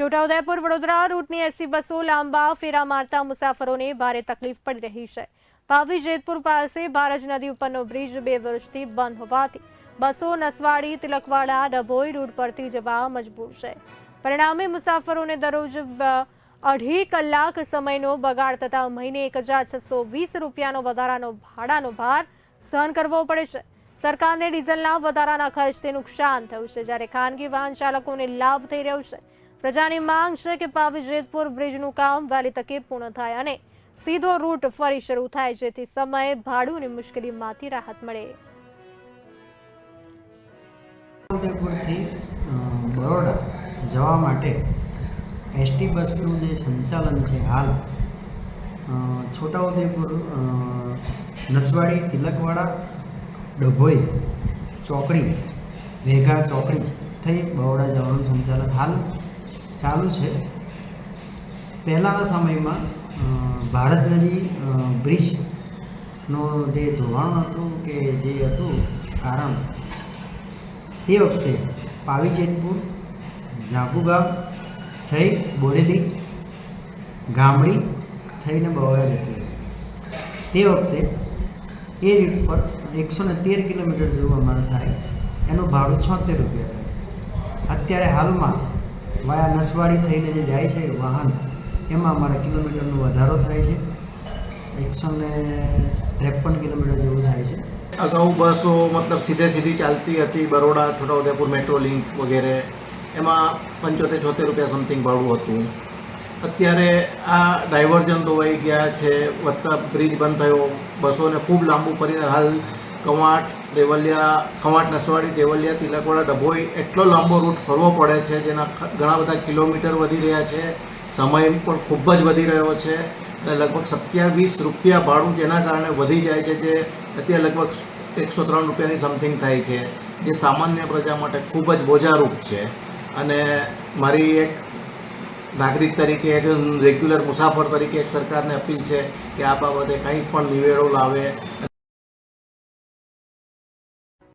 છોટાઉદેપુર, વડોદરા, રૂટની એસી બસો લાંબા ફેરા મારતા મુસાફરોને ભારે તકલીફ પડી રહી છે. પાવી જેતપુર પાસે ભારજ નદી ઉપરનો બ્રિજ બે વર્ષથી બંધ હોવાથી બસો નસવાડી, તિલકવાડા, ડભોઈ રૂટ પરથી જવા મજબૂર છે. પરિણામે મુસાફરોને દરરોજ અઢી કલાક સમયનો બગાડ થતા મહિને એક હજાર છસો વીસ રૂપિયાનો વધારાનો ભાડાનો ભાર સહન કરવો પડે છે. સરકારને ડીઝલના વધારાના ખર્ચથી નુકસાન થયું છે, જ્યારે ખાનગી વાહન ચાલકોને લાભ થઈ રહ્યો છે. પ્રજાની માંગ છે કે પાવી જેતપુર બ્રિજનું કામ વહેલી તકે પૂર્ણ થાય અને સીધો રૂટ ફરી શરૂ થાય, જેથી સમય ભાડુની મુશ્કેલીમાંથી રાહત મળે. છોટાઉદેપુરથી બરોડા જવા માટે એસટી બસનું જે સંચાલન છે હાલ છોટાઉદેપુર નસવાડી, તિલકવાડા, ડભોઈ, ચોકડી વેઘા ચોકડી થઈ બરોડા જવાનું સંચાલન હાલ ચાલુ છે. પહેલાંના સમયમાં ભારતના ભારત નદી બ્રિજનો જે ધોવાણ હતું કે જે હતું કારણ, તે વખતે પાવી જેતપુર જાંબુગામ થઈ બોરેલી, ગામડી થઈને બવાયા જતી તે વખતે એ રીટ પર એકસો ને તેર કિલોમીટર જેવું અમારે થાય, એનું ભાડું છોતેર રૂપિયા થાય. અત્યારે હાલમાં વાયા નસવાડી થઈને જે જાય છે વાહન, એમાં અમારે કિલોમીટરનો વધારો થાય છે. એકસો ને ત્રેપન કિલોમીટર જેવું થાય છે. અગાઉ બસો મતલબ સીધે સીધી ચાલતી હતી, બરોડા, છોટાઉદેપુર, મેટ્રો લિંક વગેરે, એમાં પંચોતેર છોતેર રૂપિયા સમથિંગ ભાડું હતું. અત્યારે આ ડાયવર્જન ધોવાઈ ગયા છે, વત્તા બ્રિજ બંધ થયો, બસોને ખૂબ લાંબુ પરિણામ હાલ કવાંટ, દેવલિયા, કવાંટ નસવાડી, દેવલિયા, તિલકવાડા, ડભોઈ એટલો લાંબો રૂટ ફરવો પડે છે, જેના ઘણા બધા કિલોમીટર વધી રહ્યા છે. સમય પણ ખૂબ જ વધી રહ્યો છે. અને લગભગ સત્યાવીસ રૂપિયા ભાડું જેના કારણે વધી જાય છે, જે અત્યારે લગભગ એકસો ત્રણ રૂપિયાની સમથિંગ થાય છે, જે સામાન્ય પ્રજા માટે ખૂબ જ બોજારૂપ છે. અને મારી એક નાગરિક તરીકે, એક રેગ્યુલર મુસાફર તરીકે એક સરકારને અપીલ છે કે આ બાબતે કંઈ પણ નિવેડો લાવે.